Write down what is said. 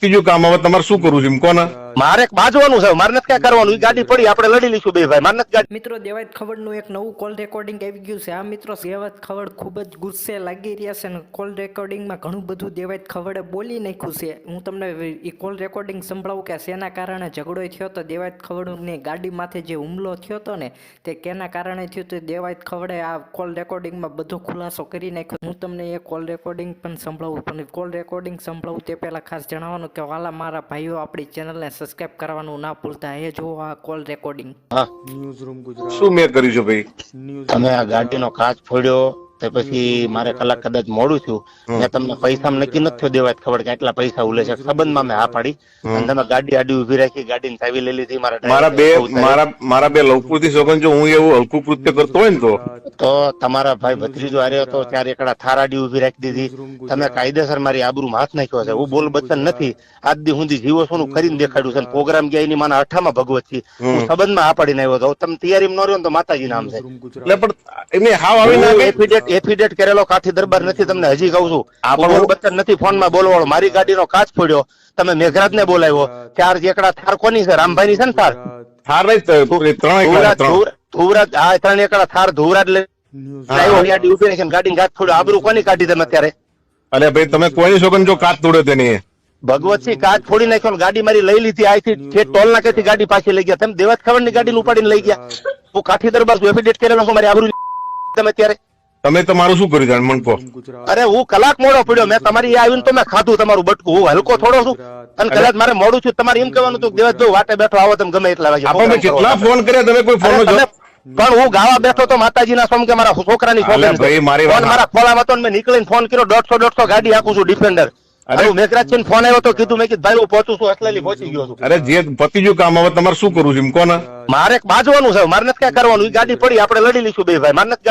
ગયું કામ હવે તમારે શું કરવું છે? એમ કોને? મારે બાજવાનું છે, મારે નથી કરવાનું એ ગાડી પડી, આપણે લડી લઈશું બે ભાઈ, મારે ગાડી મિત્રો, દેવાયત ખવડનું એક નવું કોલ રેકોર્ડિંગ આવી ગયું છે. આ મિત્રો દેવાત ખવડ ખૂબ જ ગુસ્સે લાગી રહ્યા છે અને કોલ રેકોર્ડિંગમાં ઘણું બધું દેવાત ખવડે બોલી નાખ્યું છે. હું તમને એ કોલ રેકોર્ડિંગ સંભળાવું કે શેના કારણે ઝઘડો થયો તો દેવાયત ખવડની ગાડી માથે જે હુમલો થયો હતો ને, તે કેના કારણે થયો તો દેવાત ખવડે આ કોલ રેકોર્ડિંગમાં બધો ખુલાસો કરી નાખ્યો. હું તમને એ કોલ રેકોર્ડિંગ પણ સંભળાવું, પણ કોલ રેકોર્ડિંગ સંભળાવું તે પહેલાં ખાસ જણાવવાનું કે વાલા મારા ભાઈઓ આપણી ચેનલને સબસ્ક્રાઈબ કરવાનું ના ભૂલતા. એ જો આ કોલ રેકોર્ડિંગ હા. શું મેં કર્યું છે ભાઈ? તમે આ ગાડીનો કાચ ફોડ્યો. તે પછી મારે કલાક કદાચ મોડું થયું મેં તમને પૈસા નક્કી નથી થયો દેવાય ખબર કે આટલા પૈસા ઉલે છે. સંબંધમાં મેં હા પાડી. અને તમે ગાડી આડી ઊભી રાખી ગાડીની ચાવી લઈ લીધી મારા મારા બે મારા મારા બે લવકૃતિ સોગન જો હું એવું હલકું કૃત્ય કરતો હોય ને તો. તો તમારા ભાઈ ભત્રીજો આર્યો હતો ત્યારે એકડા થારાડી ઊભી રાખી દીધી. તમે કાયદેસર મારી આબરૂ હાથ નાખ્યો છે હું બોલ બચન નથી. આજ દી સુધી જીવો છું હું કરીને દેખાડ્યું છે. પ્રોગ્રામ ગયા એની માના અઠામાં ભગવત છે હું સંબંધમાં આ પાડીને આવ્યો હતો. તમે તૈયારી ન રહ્યો ને તો માતાજી નામ છે. એટલે પણ એમને હાવ આવી ના એફિડેટ એફિડેટ કરેલો કાઠી દરબાર નથી તમને હજી કહું છું. આ આ પણ હું- બચ્ચન નથી ફોનમાં બોલવાળો. મારી ગાડીનો કાચ ફોડ્યો. તમે મેઘરાજ ને બોલાવ્યો ચાર એકડા થાર કોની છે? રામભાઈ ની છે ને થાર? થાર ધુવરાજ ત્રણ. ધુવરાજ- ધુવરાજ આ ત્રણ એકડા થાર ધુવરાજ લઈ ગાડી ઊભી રાખીને ગાડીને ગાચ ફોડ્યો. આબરૂ કોની કાઢી તમે અત્યારે? અરે ભાઈ તમે કોઈની સોગન જો કાચ તોડ્યો તેની. ભગવતસિંહ કાચ ફોડી નાખ્યો ગાડી મારી લઈ લીધી. આથી ઠેઠ ટોલ નાકેથી ગાડી પાછી લઈ ગયા. તમે દેવાત ખબરની ગાડી ઉપાડીને લઈ ગયા. હું કાઠી દરબાર એફિડેટ કરેલો છું. મારી આબરૂ તમે ત્યારે તમે તમારું શું કર્યું જાણ? મન કહો. અરે હું કલાક મોડો પડ્યો. મેં તમારી આવીને તો મેં ખાધું તમારું બટકું. હું હલકો થોડો છું. અને કદાચ મારે મોડું છું તમારે એમ કહેવાનું હતું દેવાજ વાટે બેઠો આવો તમે ગમે એટલા વાગે આપણે કેટલા ફોન કર્યા? તમે કોઈ ફોન પણ હું ગાવા બેઠો તો માતાજીના સોમ કે મારા છોકરાની છોકરી ભાઈ, મારી ખોલામાં હતો મેં નીકળીને ફોન કર્યો. દોઢસો દોઢસો ગાડી આપું છું ડિફેન્ડર. અરે- મેઘરાજ ફોન આવ્યો તો કીધું મેં કીધું ભાઈ હું પહોંચું છું. પહોંચી ગયો છું. અરે જે પતી ગયું કામ હવે તમારે શું કરવું છે? કોને? મારે બાજવાનું છે. મારે નથી ક્યાં કરવાનું. ગાડી પડી આપણે લડી લઈશું બે ભાઈ. મારે